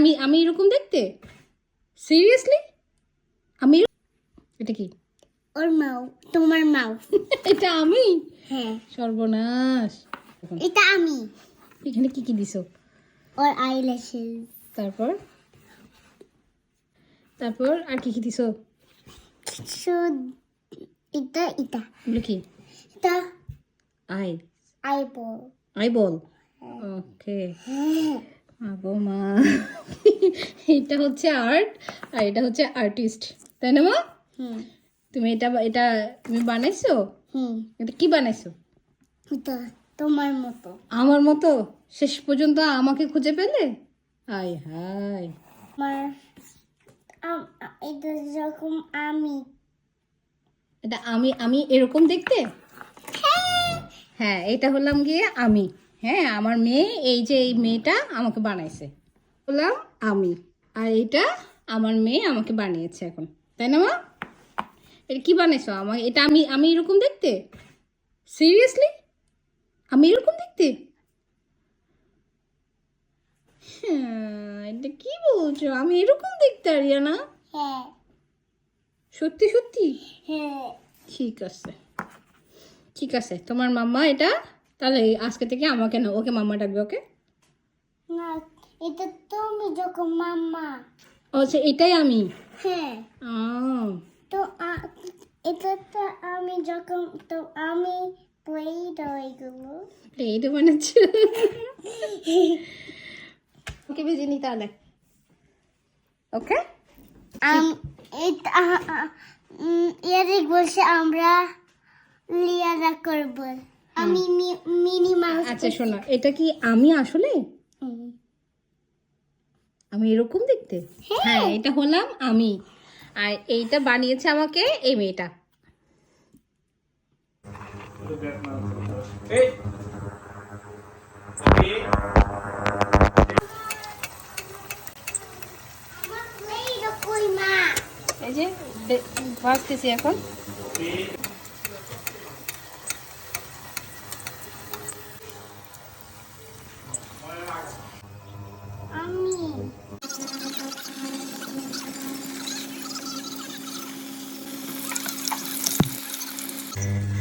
আমি আমি এরকম দেখতে? সিরিয়াসলি আমি এটা কি? ওর মাও তোমার মাও। এটা আমি? হ্যাঁ। সর্বনাশ। এটা আমি। এখানে কি কি দিছো? ওর আইল্যাশেস তারপর? তারপর আর কি কি দিছো? সো এটা এটা। এগুলো কি? এটা eye eyeball eye ball okay আগো মা। এটা হচ্ছে আর্ট আর এটা হচ্ছে আর্টিস্ট তাই না মা? হুম। তুমি এটা এটা তুমি বানাইছো? এটা কি বানাইছো? তোমার মতো। আমার মতো? শেষ পর্যন্ত আমাকে খুঁজে পেলে? হাই হাই এটা যখন আমি। এটা আমি আমি এরকম দেখতে? হ্যাঁ এটা হলাম গিয়ে আমি। হ্যাঁ আমার মেয়ে এই যে এই মেয়েটা আমাকে বানাইছে। হলাম আমি। আর এটা আমার মেয়ে আমাকে বানিয়েছে এখন। তাই না মা? এটা কি বানাইছো? আমার এটা আমি আমি এরকম দেখতে? সিরিয়াসলি আমি এরকম দেখতে? হ্যাঁ এটা কি বলছো? আমি এরকম দেখতে আরিয়ানা। হ্যাঁ। সত্যি সত্যি? হ্যাঁ। ঠিক আছে। ঠিক আছে তোমার মাম্মা এটা তাহলে আজকে থেকে আমাকে না ওকে মাম্মা ডাকবে ওকে? না এটা তুমি যখন মাম্মা। ও আচ্ছা এটাই আমি? হ্যাঁ। তো এটা তো আমি যখন তো আমি প্লেড এগুলো এইটা বানাচ্ছি ওকে ভেজে নি তাহলে। ওকে? আম এটা আ- আ- বলছে আমরা লিয়ারা করব। আমি মিনি মাউস আচ্ছা শোনো এটা কি আমি আসলে? আমি এরকম দেখতে? হ্যাঁ। এটা হলাম আমি। আর এইটা বানিয়েছে আমাকে এই মেয়েটা। এই। যে ভাবতেছি এখন. Mm-hmm.